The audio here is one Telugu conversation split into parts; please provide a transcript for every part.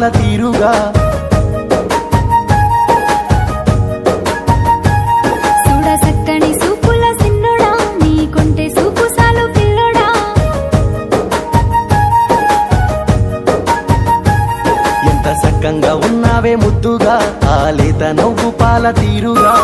పాల తీరుగా. ఎంత సక్కంగా ఉన్నావే ముద్దుగా ఆ లేత నవ్వు పాల తీరుగా.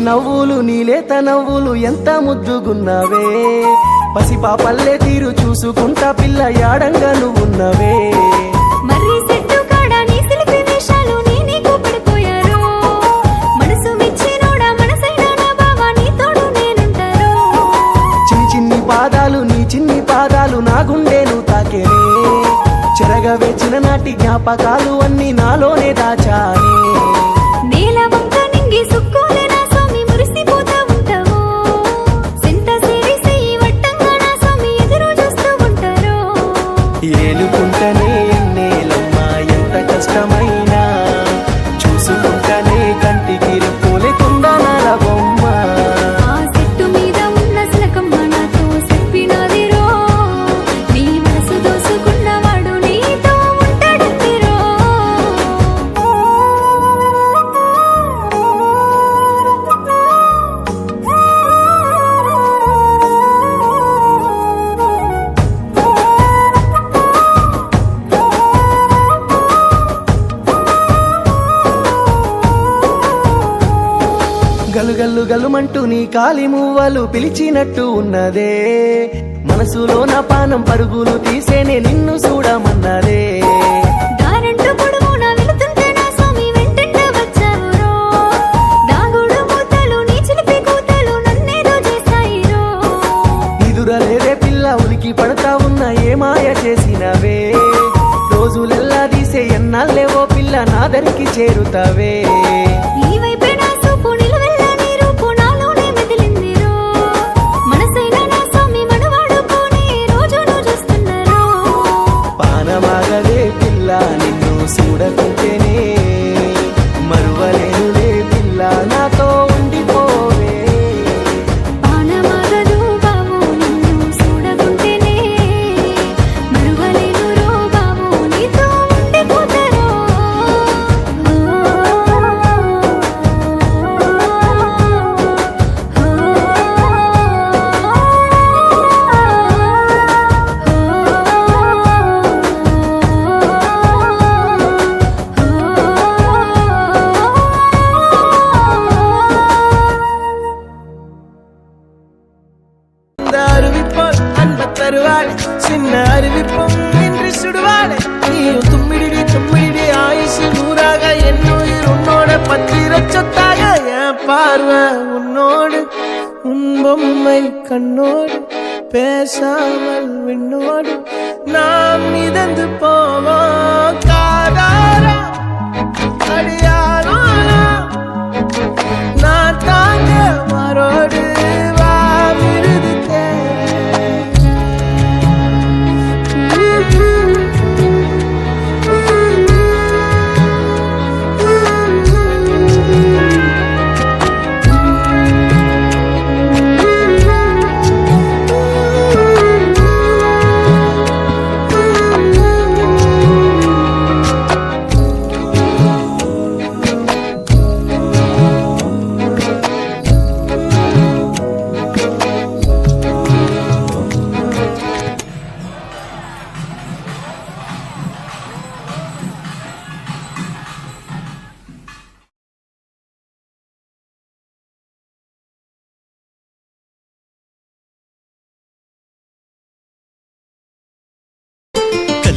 నవ్వులు నీలేత నవ్వులు ఎంత ముద్దుగున్నావే? పసిపాపల్లే తీరు చూసుకుంటా పిల్ల యాడంగా నువ్వున్నవే. పాదాలు నీ చిన్ని పాదాలు నా గుండెను తాకేనే చెరగవే చిన్ననాటి జ్ఞాపకాలు అన్ని నాలోనే గలుగల్లు గలుమంటూ నీ కాలి మువ్వలు పిలిచినట్టు ఉన్నదే. మనసులో నా పానం పరుగులు తీసేనే నిన్ను చూడమన్నదే. నా నీ ఎదురలేదే పిల్ల ఉలికి పడతా ఉన్న ఏ మాయ చేసినవే. రోజులెల్లా తీసే ఎన్నాళ్ళేవో పిల్ల నాదరికి చేరుతావే. விடுவாளே. நீயும் தும்மிடி தும்மிடி ஆயுசு நூறாக என்னுயிர் உன்னோட பத்திர என் பார்வை உன்னோடு உன் பொம்மை கண்ணோடு பேசாமல் விண்ணோடு நாம் மிதந்து போவோம். காதா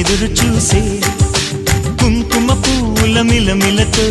ఎదురు చూసే కుంకుమ పూల మిలమిలతో